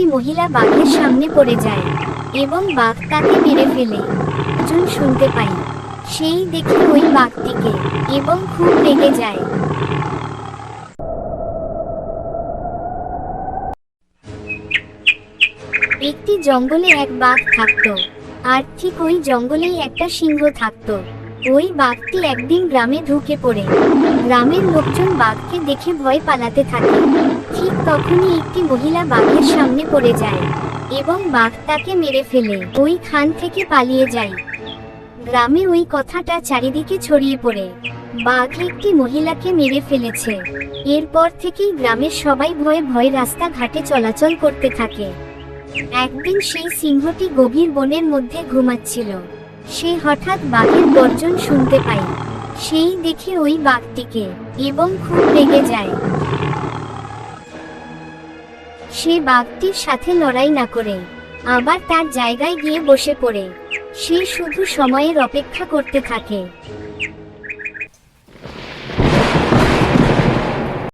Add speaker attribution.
Speaker 1: একটি মহিলা বাঘের সামনে পড়ে যায় এবং বাঘ তাকে মেরে ফেলে। জন শুনতে পাই সেই দেখে ওই বাঘটিকে এবং খুব রেগে যায়। একটি জঙ্গলে এক বাঘ থাকতো আর ঠিক ওই জঙ্গলেই একটা সিংহ থাকতো। ওই বাঘটি একদিন গ্রামে ঢুকে পড়ে। গ্রামের লোকজন বাঘকে দেখে ভয় পালাতে থাকে। ঠিক তখনই একটি মহিলা বাঘের সামনে পড়ে যায় এবং বাঘ তাকে মেরে ফেলে। ওই খান থেকে পালিয়ে যায়। গ্রামে ওই কথাটা চারিদিকে ছড়িয়ে পড়ে। বাঘ একটি মহিলাকে মেরে ফেলেছে। এরপর থেকেই গ্রামের সবাই ভয়ে ভয়ে রাস্তা ঘাটে চলাচল করতে থাকে। একদিন সেই সিংহটি গভীর বনের মধ্যে ঘুমাচ্ছিল। সে হঠাৎ বাঘের গর্জন শুনতে পায়। সেই দেখে ওই বাঘটিকে এবং খুব রেগে যায়। সে বাঘটির সাথে লড়াই না করে, আবার তার জায়গায় গিয়ে বসে পড়ে। সে শুধু সময়ের অপেক্ষা করতে থাকে।